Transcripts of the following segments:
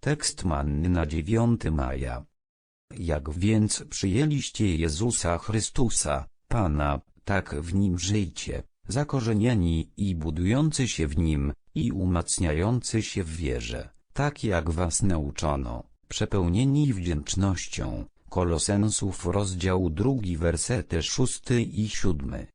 Tekst manny na 9 maja. Jak więc przyjęliście Jezusa Chrystusa, Pana, tak w Nim żyjcie, zakorzenieni i budujący się w Nim, i umacniający się w wierze, tak jak was nauczono, przepełnieni wdzięcznością. Kolosensów rozdział drugi wersety szósty i siódmy.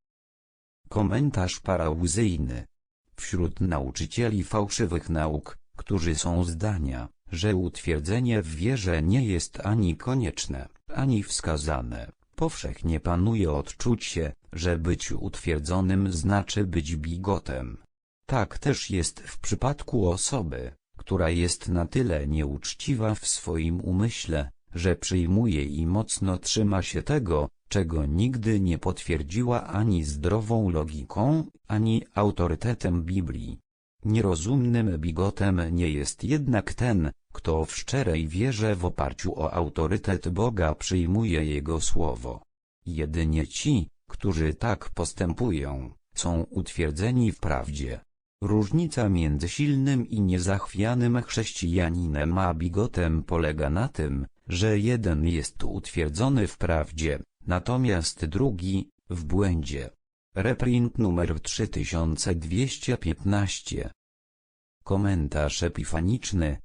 Komentarz parauzyjny. Wśród nauczycieli fałszywych nauk, którzy są zdania, że utwierdzenie w wierze nie jest ani konieczne, ani wskazane, powszechnie panuje odczucie, że być utwierdzonym znaczy być bigotem. Tak też jest w przypadku osoby, która jest na tyle nieuczciwa w swoim umyśle, że przyjmuje i mocno trzyma się tego, czego nigdy nie potwierdziła ani zdrową logiką, ani autorytetem Biblii. Nierozumnym bigotem nie jest jednak ten, kto w szczerej wierze w oparciu o autorytet Boga przyjmuje Jego słowo. Jedynie ci, którzy tak postępują, są utwierdzeni w prawdzie. Różnica między silnym i niezachwianym chrześcijaninem a bigotem polega na tym, że jeden jest utwierdzony w prawdzie, natomiast drugi, w błędzie. Reprint numer 3215 Komentarz epifaniczny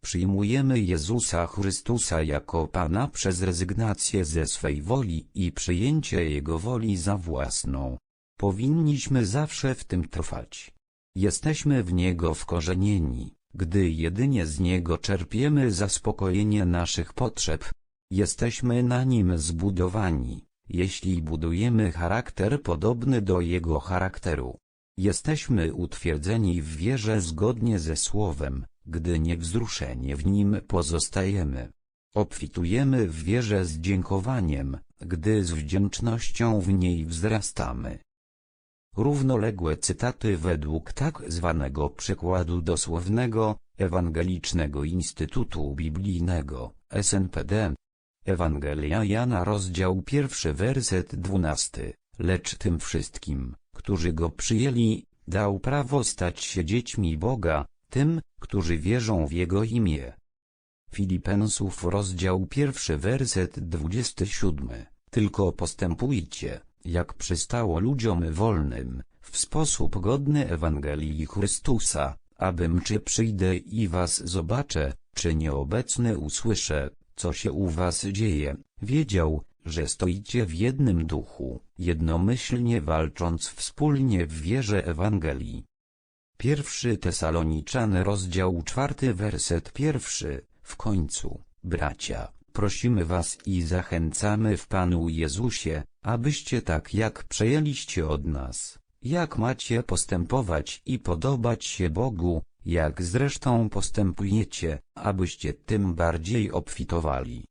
Przyjmujemy Jezusa Chrystusa jako Pana przez rezygnację ze swej woli i przyjęcie Jego woli za własną. Powinniśmy zawsze w tym trwać. Jesteśmy w Niego wkorzenieni, gdy jedynie z Niego czerpiemy zaspokojenie naszych potrzeb. Jesteśmy na Nim zbudowani, jeśli budujemy charakter podobny do Jego charakteru. Jesteśmy utwierdzeni w wierze zgodnie ze Słowem, gdy niewzruszenie w Nim pozostajemy. Obfitujemy w wierze z dziękowaniem, gdy z wdzięcznością w niej wzrastamy. Równoległe cytaty według tak zwanego przykładu dosłownego, Ewangelicznego Instytutu Biblijnego, SNPD. Ewangelia Jana rozdział pierwszy werset dwunasty, lecz tym wszystkim, którzy go przyjęli, dał prawo stać się dziećmi Boga, tym, którzy wierzą w Jego imię. Filipensów rozdział pierwszy werset dwudziesty siódmy, tylko postępujcie, jak przystało ludziom wolnym, w sposób godny Ewangelii Chrystusa, abym czy przyjdę i was zobaczę, czy nieobecny usłyszę, co się u was dzieje, wiedział, że stoicie w jednym duchu, jednomyślnie walcząc wspólnie w wierze Ewangelii. Pierwszy Tesaloniczan rozdział czwarty werset pierwszy, w końcu, bracia, prosimy was i zachęcamy w Panu Jezusie, abyście tak jak przejęliście od nas, jak macie postępować i podobać się Bogu, jak zresztą postępujecie, abyście tym bardziej obfitowali.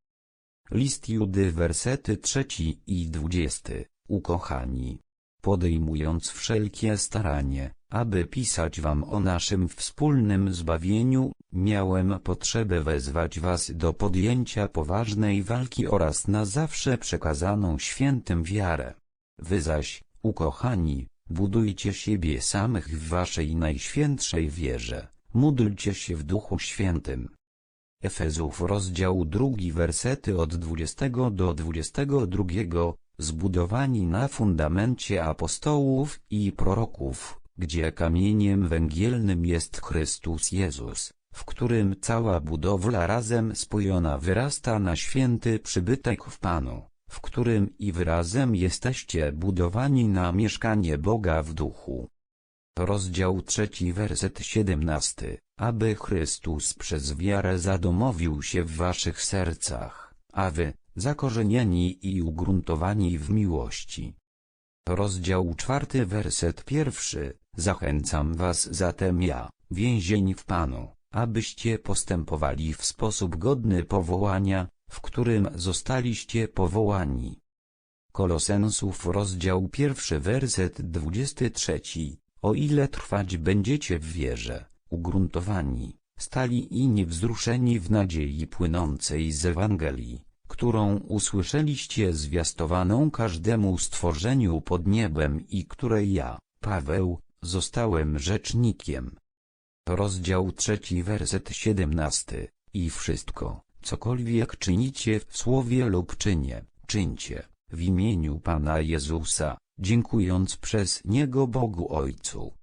List Judy wersety trzeci i dwudziesty, ukochani. Podejmując wszelkie staranie, aby pisać wam o naszym wspólnym zbawieniu, miałem potrzebę wezwać was do podjęcia poważnej walki oraz na zawsze przekazaną świętym wiarę. Wy zaś, ukochani, budujcie siebie samych w waszej najświętszej wierze, módlcie się w Duchu Świętym. Efezów rozdział drugi wersety od 20 do 22, zbudowani na fundamencie apostołów i proroków, gdzie kamieniem węgielnym jest Chrystus Jezus, w którym cała budowla razem spojona wyrasta na święty przybytek w Panu, w którym i wyrazem jesteście budowani na mieszkanie Boga w duchu. Rozdział trzeci werset siedemnasty, aby Chrystus przez wiarę zadomowił się w waszych sercach, a wy, zakorzenieni i ugruntowani w miłości. Rozdział czwarty werset pierwszy, zachęcam was zatem ja, więzień w Panu, abyście postępowali w sposób godny powołania, w którym zostaliście powołani. Kolosensów rozdział pierwszy werset dwudziesty trzeci, o ile trwać będziecie w wierze, ugruntowani, stali i niewzruszeni w nadziei płynącej z Ewangelii, którą usłyszeliście zwiastowaną każdemu stworzeniu pod niebem i której ja, Paweł, zostałem rzecznikiem. Rozdział trzeci werset siedemnasty. I wszystko, cokolwiek czynicie w słowie lub czynie, czyńcie, w imieniu Pana Jezusa, dziękując przez Niego Bogu Ojcu.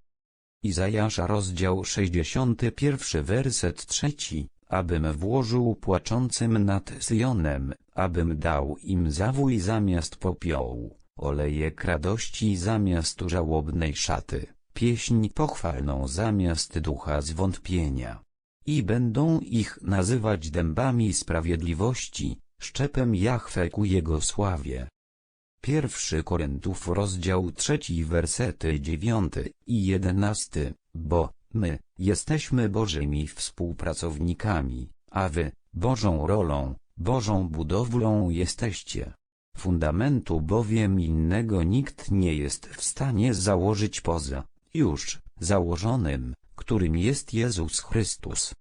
Izajasza rozdział 61 werset trzeci, abym włożył płaczącym nad Syjonem, abym dał im zawój zamiast popiołu, olejek radości zamiast żałobnej szaty, pieśń pochwalną zamiast ducha zwątpienia. I będą ich nazywać dębami sprawiedliwości, szczepem Jahwe ku jego sławie. Pierwszy Koryntów rozdział trzeci wersety dziewiąty i jedenasty, bo, my, jesteśmy Bożymi współpracownikami, a wy, Bożą rolą, Bożą budowlą jesteście. Fundamentu bowiem innego nikt nie jest w stanie założyć poza, już, założonym, którym jest Jezus Chrystus.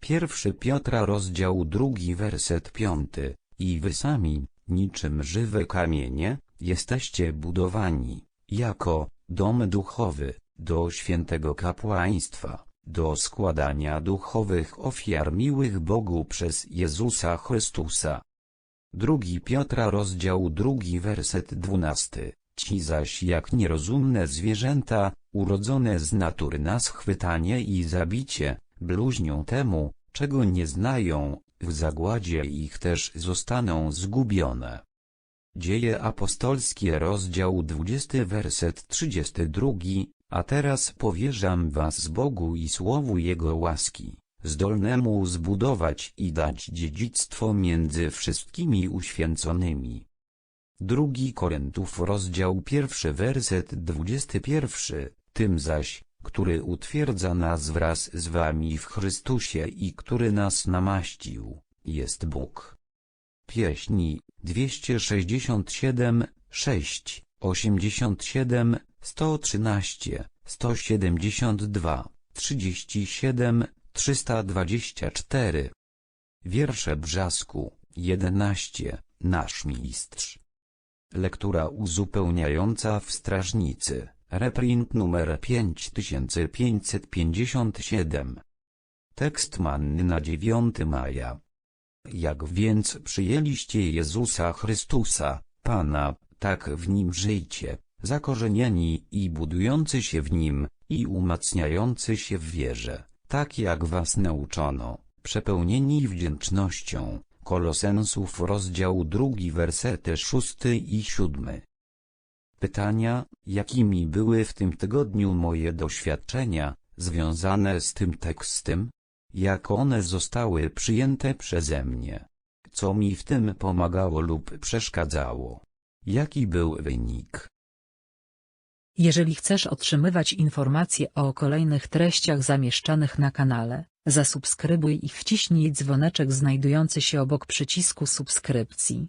Pierwszy Piotra rozdział drugi werset piąty, i wy sami, niczym żywe kamienie, jesteście budowani, jako, dom duchowy, do świętego kapłaństwa, do składania duchowych ofiar miłych Bogu przez Jezusa Chrystusa. Drugi Piotra rozdział drugi werset dwunasty. Ci zaś jak nierozumne zwierzęta, urodzone z natury na schwytanie i zabicie, bluźnią temu, czego nie znają, w zagładzie ich też zostaną zgubione. Dzieje apostolskie rozdział 20 werset 32, a teraz powierzam was Bogu i słowu Jego łaski, zdolnemu zbudować i dać dziedzictwo między wszystkimi uświęconymi. Drugi Koryntów rozdział pierwszy werset 21, tym zaś, który utwierdza nas wraz z wami w Chrystusie i który nas namaścił, jest Bóg. Pieśni 267, 6, 87, 113, 172, 37, 324. Wiersze Brzasku, 11, Nasz Mistrz. Lektura uzupełniająca w Strażnicy, reprint numer 5557. Tekst manny na 9 maja. Jak więc przyjęliście Jezusa Chrystusa, Pana, tak w Nim żyjcie, zakorzenieni i budujący się w Nim, i umacniający się w wierze, tak jak was nauczono, przepełnieni wdzięcznością. Kolosensów rozdział drugi wersety szósty i siódmy. Pytania, jakimi były w tym tygodniu moje doświadczenia, związane z tym tekstem? Jak one zostały przyjęte przeze mnie? Co mi w tym pomagało lub przeszkadzało? Jaki był wynik? Jeżeli chcesz otrzymywać informacje o kolejnych treściach zamieszczanych na kanale, zasubskrybuj i wciśnij dzwoneczek znajdujący się obok przycisku subskrypcji.